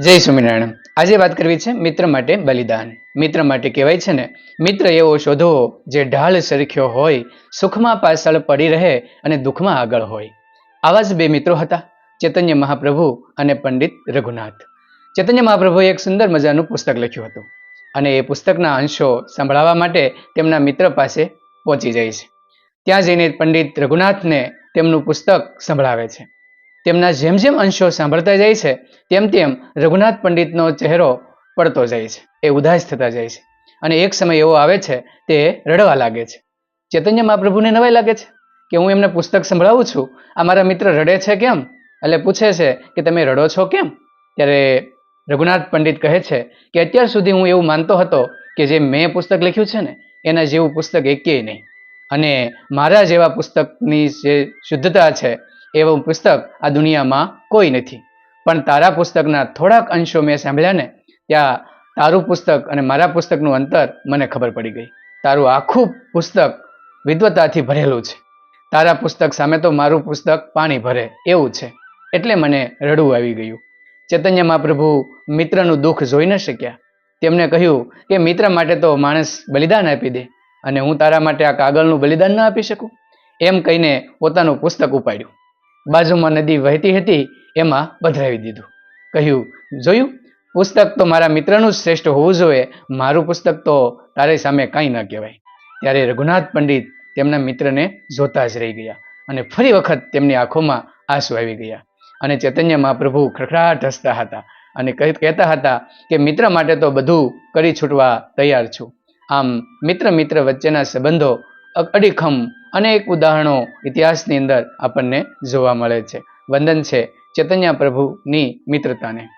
જય સ્વામિનારાયણ. આજે વાત કરવી છે મિત્ર માટે બલિદાન. મિત્ર માટે કહેવાય છે ને, મિત્ર એવો શોધો જે ઢાળ સરખ્યો હોય, સુખમાં પાછળ પડી રહે અને દુઃખમાં આગળ હોય. આવા જ બે મિત્રો હતા, ચૈતન્ય મહાપ્રભુ અને પંડિત રઘુનાથ. ચૈતન્ય મહાપ્રભુએ એક સુંદર મજાનું પુસ્તક લખ્યું હતું અને એ પુસ્તકના અંશો સંભળાવવા માટે તેમના મિત્ર પાસે પહોંચી જાય છે. ત્યાં જઈને પંડિત રઘુનાથને તેમનું પુસ્તક સંભળાવે છે. તેમના જેમ જેમ અંશો સાંભળતા જાય છે, તેમ તેમ રઘુનાથ પંડિતનો ચહેરો પડતો જાય છે, એ ઉદાસ થતા જાય છે. અને એક સમય એવો આવે છે, તે રડવા લાગે છે. ચૈતન્ય મહાપ્રભુને નવાઈ લાગે છે કે હું એમને પુસ્તક સંભળાવું છું? આ મારા મિત્ર રડે છે કેમ? એટલે પૂછે છે કે તમે રડો છો કેમ? ત્યારે રઘુનાથ પંડિત કહે છે કે અત્યાર સુધી હું એવું માનતો હતો કે જે મેં પુસ્તક લખ્યું છે ને, એના જેવું પુસ્તક એકેય નહીં. અને મારા જેવા પુસ્તકની જે શુદ્ધતા છે એવું પુસ્તક આ દુનિયામાં કોઈ નથી. પણ તારા પુસ્તકના થોડાક અંશો મેં સાંભળ્યા ને ત્યાં તારું પુસ્તક અને મારા પુસ્તકનું અંતર મને ખબર પડી ગઈ. તારું આખું પુસ્તક વિદ્વતાથી ભરેલું છે. તારા પુસ્તક સામે તો મારું પુસ્તક પાણી ભરે એવું છે. એટલે મને રડવું આવી ગયું. ચૈતન્ય મહાપ્રભુ મિત્રનું દુઃખ જોઈ ન શક્યા. તેમણે કહ્યું કે મિત્ર માટે તો માણસ બલિદાન આપી દે અને હું તારા માટે આ કાગળનું બલિદાન ન આપી શકું. એમ કહીને પોતાનું પુસ્તક ઉપાડ્યું. બાજુમાં નદી વહેતી હતી, એમાં પધરાવી દીધું. કહ્યું, જોયું? પુસ્તક તો મારા મિત્રનું જ શ્રેષ્ઠ હોવું જોઈએ. મારું પુસ્તક તો તારી સામે કાંઈ ન કહેવાય. ત્યારે રઘુનાથ પંડિત તેમના મિત્રને જોતા જ રહી ગયા અને ફરી વખત તેમની આંખોમાં આંસુ આવી ગયા અને ચૈતન્ય મહાપ્રભુ ખડખડાટ હસતા હતા અને કહી- કહેતા હતા કે, મિત્ર માટે તો બધું કરી છૂટવા તૈયાર છું. આમ મિત્ર મિત્ર વચ્ચેના સંબંધો અડીખમ અનેક ઉદાહરણો ઇતિહાસની અંદર આપણને જોવા મળે છે. વંદન છે ચૈતન્ય પ્રભુની મિત્રતાને.